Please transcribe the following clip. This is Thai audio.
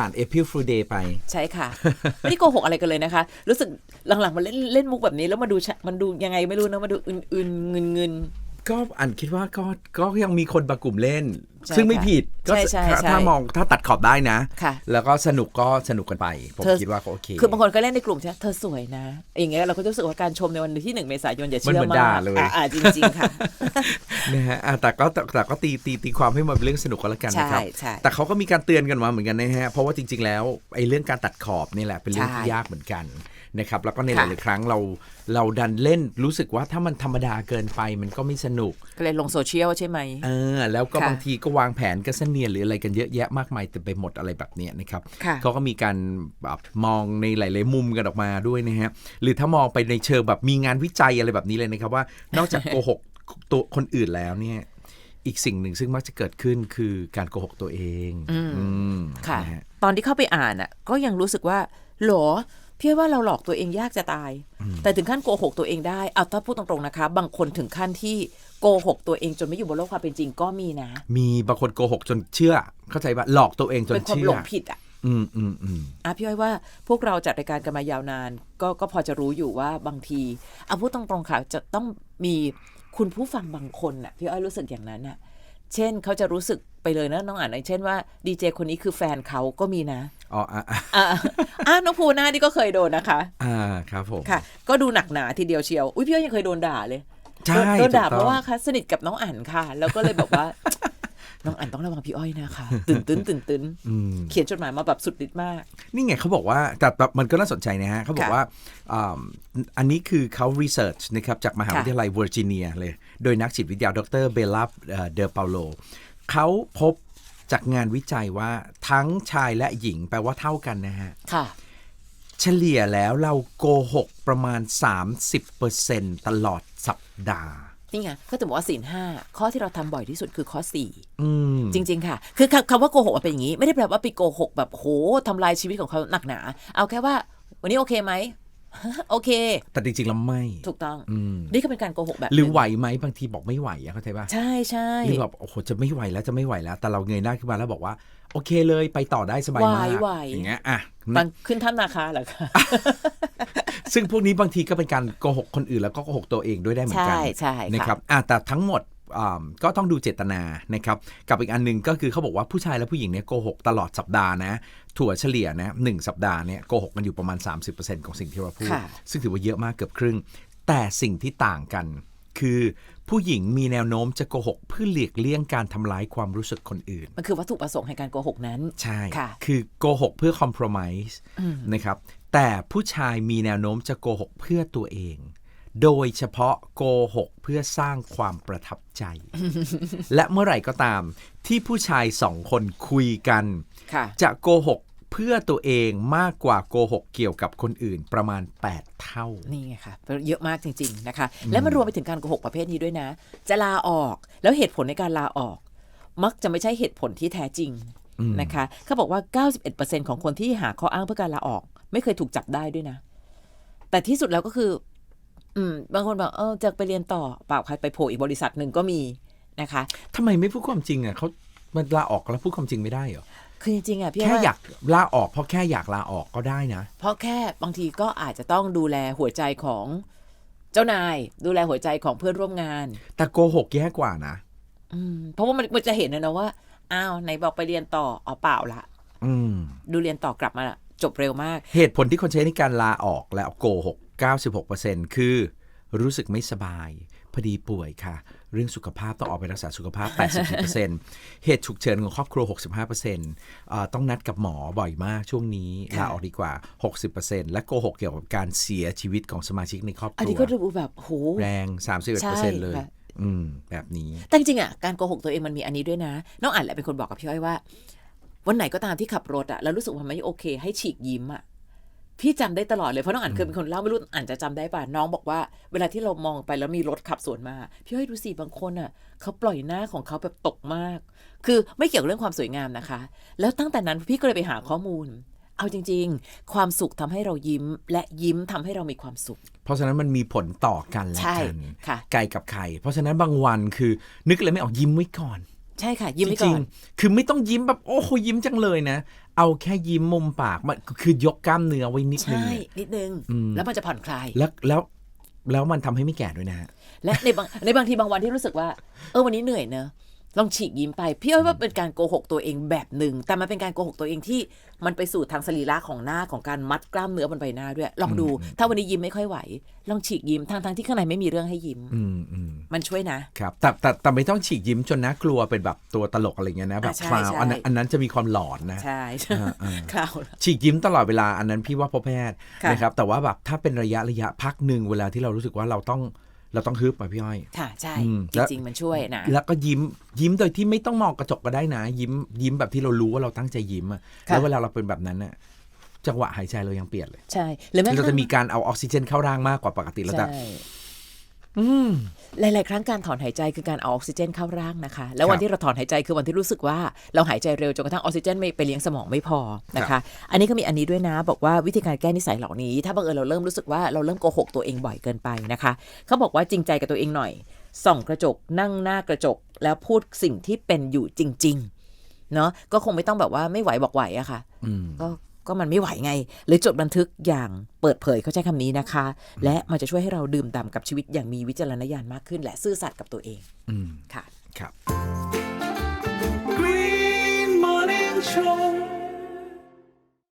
ผ่าน April Fool Day ไป ใช่ค่ะ ไม่ได้โกหกอะไรกันเลยนะคะ รู้สึกหลังๆ มันเล่นเล่นมุกแบบนี้แล้วมาดูมันดูยังไงไม่รู้นะมาดูอื่นๆเงินเงิน ก็อันคิดว่าก็ก็ยังมีคนบางกลุ่มเล่น ใช่ซึ่งไม่ค่ะผิดก็ใช่ใช่ถ้าใช่ถ้ามองถ้าตัดขอบได้นะ ค่ะ แล้วก็สนุกก็สนุกกันไป ผมเธอ คิดว่าก็โอเค คือบางคนก็เล่นในกลุ่มใช่ไหมเธอสวยนะ อย่างเงี้ยเราก็จะรู้สึกว่าการชมในวันที่หนึ่งเมษายนอย่าเชื่อมันเหมือนมาด่ากเลย อะอะจริงๆค่ะ นะฮะอะแต่ก็แต่แต่ก็ตีตีตีความให้มันเป็นเรื่องสนุกก็แล้วกันนะครับ ใช่ใช่แต่เขาก็มีการเตือนกันมาเหมือนกันนะฮะ เพราะว่าจริง ๆ แล้วไอ้เรื่องการตัดขอบนี่แหละเป็นเรื่องที่ใช่ยากเหมือนกัน นะครับแล้วก็ในหค่ะ ลายๆครั้งเราเราดันเล่นรู้สึกว่าถ้ามันธรรมดาเกินไปมันก็ไม่สนุก ก็เลยลงโซเชียลใช่ไหม เออแล้วก็ค่ะบางทีก็วางแผนกันเสนียนหรืออะไรกันเยอะแยะมากมายเต็มไปหมดอะไรแบบเนี้ยนะครับค่ะเขาก็มีการแบบมองในหลาย ๆ มุมกันออกมาด้วยนะฮะหรือถ้ามองไปในเชิงแบบมีงานวิจัยอะไรแบบนี้เลยนะครับว่า นอกจากโกหกตัวคนอื่นแล้วเนี่ยอีกสิ่งหนึ่งซึ่งมักจะเกิดขึ้นคือการโกหกตัวเองอืมค่ะนะฮะตอนที่เข้าไปอ่านอะ ก็ยังรู้สึกว่าหรอ พี่ว่าเราหลอกตัวเองยากจะตาย แต่ถึงขั้นโกหกตัวเองได้เอาถ้าพูดตรงๆนะคะ บางคนถึงขั้นที่โกหกตัวเองจนไม่อยู่บนโลกความเป็นจริงก็มีนะ มีบางคนโกหกจนเชื่อ เข้าใจว่าหลอกตัวเองจนเป็นความเชื่หลองผิดอะอืมอืมอืมอะพี่อ้อยว่าพวกเราจัดรายการกันมายาวนาน ก็ก็พอจะรู้อยู่ว่าบางทีเอาพูดตรงๆค่ะจะต้องมีคุณผู้ฟังบางคนน่ะพี่อ้อยรู้สึกอย่างนั้นน่ะ เช่นเขาจะรู้สึกไปเลยนะน้องอ่านอย่างเช่นว่าดีเจคนนี้คือแฟนเขาก็มีนะอ๋ออะอะอ่าอ่าน้องภูหน้านี่ก็เคยโดนนะคะ อ่าครับผมค่ะ ก็ดูหนักหนาทีเดียวเชียวอุ้ยพี่อ้อยยังเคยโดนด่าเลยใช่โดนด่าถูกต้องเพราะว่าค่ะสนิทกับน้องอ่านค่ะ แล้วก็เลยแบบว่า น้องอ่านต้องระวังพี่อ้อยนะคะตื่นตื้นตื่นตื้นอืมเขียนจดหมายมาแบบสุดฤทธิ์มาก นี่ไงเขาบอกว่าแต่แต่มันก็น่าสนใจนะฮะเขาบอกค่ะว่าอ่าอันนี้คือเขา research นะครับจากมหาวิทยาลัยเวอร์จิเนียเลย โดยนักจิตวิทยาดรเบลลาเดอเปาโลเขาพบจากงานวิจัยว่าทั้งชายและหญิงแปลว่าเท่ากันนะฮะค่ะเฉลี่ยแล้วเราโกหกประมาณ 30%ตลอดสัปดาห์ นี่ไงก็จะบอกว่าศีลห้าข้อที่เราทำบ่อยที่สุดคือข้อสี่อืมจริง ๆ ค่ะ คือคำคำว่าโกหกมันเป็นอย่างนี้ ไม่ได้แปลว่าไปโกหกแบบโหทำลายชีวิตของเขาหนักหนา เอาแค่ว่า วันนี้โอเคไหมโอเค แต่จริงๆแล้วไม่ ถูกต้องอืมนี่ก็เป็นการโกหกแบบหรือนึ่งไหวไหมบางทีบอกไม่ไหวอะเข้าใจป่ะใช่ใช่หรือแบบโอ้โหจะไม่ไหวแล้วจะไม่ไหวแล้ว แต่เราเงยหน้าขึ้นมาแล้วบอกว่า โอเคเลยไปต่อได้สบายมากไหวไหวอย่างเงี้ยอะมันขึ้นท่านนาคาเหรอคะ ซึ่งพวกนี้บางทีก็เป็นการโกหกคนอื่นแล้วก็โกหกตัวเองด้วยได้เหมือนกันใช่ใช่ค่ะนะครับอะแต่ทั้งหมดอ่าก็ต้องดูเจตนานะครับ กับอีกอันหนึ่งก็คือเขาบอกว่าผู้ชายและผู้หญิงเนี่ยโกหกตลอดสัปดาห์นะ ถั่วเฉลี่ยนะหนึ่งสัปดาห์เนี่ยโกหกกันอยู่ประมาณ 30%ของสิ่งที่เราพูดค่ะซึ่งถือว่าเยอะมากเกือบครึ่ง แต่สิ่งที่ต่างกัน คือผู้หญิงมีแนวโน้มจะโกหกเพื่อหลีกเลี่ยงการทำร้ายความรู้สึกคนอื่น มันคือวัตถุประสงค์แห่งการโกหกนั้น ใช่ค่ะ คือโกหกเพื่อคอม p r o m i s e นะครับ แต่ผู้ชายมีแนวโน้มจะโกหกเพื่อตัวเอง โดยเฉพาะโกหกเพื่อสร้างความประทับใจ และเมื่อไหร่ก็ตามที่ผู้ชายสองคนคุยกันค่ะจะโกหก เพื่อตัวเองมากกว่าโกหกเกี่ยวกับคนอื่นประมาณ 8 เท่า นี่ไงค่ะเยอะมากจริง ๆนะคะ และมันรวมไปถึงการโกหกประเภทนี้ด้วยนะ จะลาออกแล้วเหตุผลในการลาออก มักจะไม่ใช่เหตุผลที่แท้จริงนะคะเขาบอกว่า 91%ของคนที่หาข้ออ้างเพื่อการลาออก ไม่เคยถูกจับได้ด้วยนะ แต่ที่สุดแล้วก็คือ อืม บางคนบอกเออจะไปเรียนต่อเปล่าใครไปโผล่อีกบริษัทหนึ่งก็มีนะคะทำไมไม่พูดความจริงอะเขามันลาออกแล้วพูดความจริงไม่ได้เหรอ คือจริงๆอะพี่แค่ว่าอยากลาออกเพราะแค่อยากลาออกก็ได้นะ เพราะแค่บางทีก็อาจจะต้องดูแลหัวใจของเจ้านาย ดูแลหัวใจของเพื่อนร่วมงาน แต่โกหกแย่กว่านะอืมเพราะว่ามันมันจะเห็นนะนะว่าอ้าวไหนบอกไปเรียนต่ออ๋อเปล่าละอืม ดูเรียนต่อกลับมาจบเร็วมาก เหตุผลที่คนใช้ในการลาออกและโกหก 96%คือ รู้สึกไม่สบาย พอดีป่วยค่ะ เรื่องสุขภาพต้องออกไปรักษาสุขภาพ84%เหตุฉุกเฉินของครอบครัว 65%อ่าต้องนัดกับหมอบ่อยมากช่วงนี้ค่ะลาออกดีกว่า 60%และโกหกเกี่ยวกับการเสียชีวิตของสมาชิกในครอบคอันรันี้วก็ดูแบบโหแรงใช่31%เลยค่ะอืมแบบนี้ แต่จริงๆอะการโกหกตัวเองมันมีอันนี้ด้วยนะ น้องอ่านแหละเป็นคนบอกกับพี่อ้อยว่า วันไหนก็ตามที่ขับรถอะแล้วรู้สึกว่ามันไม่โอเค ให้ฉีกยิ้มอะ พี่จำได้ตลอดเลยเพราะน้องอ่านเคยเป็นคนเล่าไม่รู้อ่านจะจำได้ป่ะน้องบอกว่า เวลาที่เรามองไปแล้วมีรถขับสวนมาพี่อ้อยดูสิบางคนอะเขาปล่อยหน้าของเขาแบบตกมาก คือไม่เกี่ยวกับเรื่องความสวยงามนะคะ แล้วตั้งแต่นั้นพี่ก็เลยไปหาข้อมูล เอาจริง ๆ ความสุขทำให้เรายิ้ม และยิ้มทำให้เรามีความสุข เพราะฉะนั้นมันมีผลต่อกันและใช่กันค่ะไก่กับไข่เพราะฉะนั้นบางวันคือ นึกอะไรไม่ออกยิ้มไว้ก่อน ใช่ค่ะ ยิ้มไว้จก่ริองน ๆคือไม่ต้องยิ้มแบบโอ้โหยิ้มจังเลยนะ เอาแค่ยิ้มมุมปากมันคือยกกล้ามเนื้อไว้นิดนึงใช่ เนี่ย นิดนึง อืม แล้วมันจะผ่อนคลาย แล้วแล้วแล้วมันทำให้ไม่แก่ด้วยนะฮะ และในบางในบางทีบางวันที่รู้สึกว่า เออวันนี้เหนื่อยเนอะ ลองฉีกยิ้มไป พี่อ้อยว่าเป็นการโกหกตัวเองแบบหนึ่ง แต่มันเป็นการโกหกตัวเองที่มันไปสู่ทางสรีระของหน้าของการมัดกล้ามเนื้อบนใบหน้าด้วย ลองดู ถ้าวันนี้ยิ้มไม่ค่อยไหว ลองฉีกยิ้มทางทางๆที่ข้างในไม่มีเรื่องให้ยิ้มอืมอืมมันช่วยนะครับแต่แต่แต่ไม่ต้องฉีกยิ้มจนน่ากลัวเป็นแบบตัวตลกอะไรเงี้ยนะแบบอะใช่คลาวใช่อันนั้นอันนั้นจะมีความหลอนนะใช่อ่าอ่าคราวฉีกยิ้มตลอดเวลาอันนั้นพี่ว่าพบแพทย์ค่ะนะครับแต่ว่าแบบถ้าเป็นระยะระยะพักหนึ่งเวลาที่เรารู้สึกว่าเราต้อง เราต้องฮึบมาพี่อ้อยค่ะใช่อืมจแล้วริงๆมันช่วยนะแล้วก็ยิ้มยิ้มโดยที่ไม่ต้องมองกระจกก็ได้นะ ยิ้มยิ้มแบบที่เรารู้ว่าเราตั้งใจยิ้มอะค่ะแล้วเวลาเราเป็นแบบนั้นน่ะจังหวะหายใจเรายังเปลี่ยนเลย ใช่หรือแม้กเราระจะทั่งมีการเอาออกซิเจนเข้าร่างมากกว่าปกติเราจะใช่อืม หลาย ๆ ครั้งการถอนหายใจคือการเอาออกซิเจนเข้าร่างนะคะ แล้ววัคนรับที่เราถอนหายใจคือวันที่รู้สึกว่าเราหายใจเร็วจนกระทั่งออกซิเจนไม่ไปเลี้ยงสมองไม่พอนะครัคะบอันนี้ก็มีอันนี้ด้วยนะ บอกว่าวิธีการแก้นิสัยเหล่านี้ ถ้าบังเอิญเราเริ่มรู้สึกว่าเราเริ่มโกหกตัวเองบ่อยเกินไปนะคะ เขาบอกว่าจริงใจกับตัวเองหน่อย ส่องกระจกนั่งหน้ากระจก แล้วพูดสิ่งที่เป็นอยู่จริง ๆ เนาะก็คงไม่ต้องแบบว่าไม่ไหวบอกไหวอะค่ะอืมก็ ก็มันไม่ไหวไง หรือจดบันทึกอย่างเปิดเผยเขาใช้คำนี้นะคะ และมันจะช่วยให้เราดื่มด่ำกับชีวิตอย่างมีวิจารณญาณมากขึ้น และซื่อสัตย์กับตัวเองอืมค่ะครับ Green Morning Show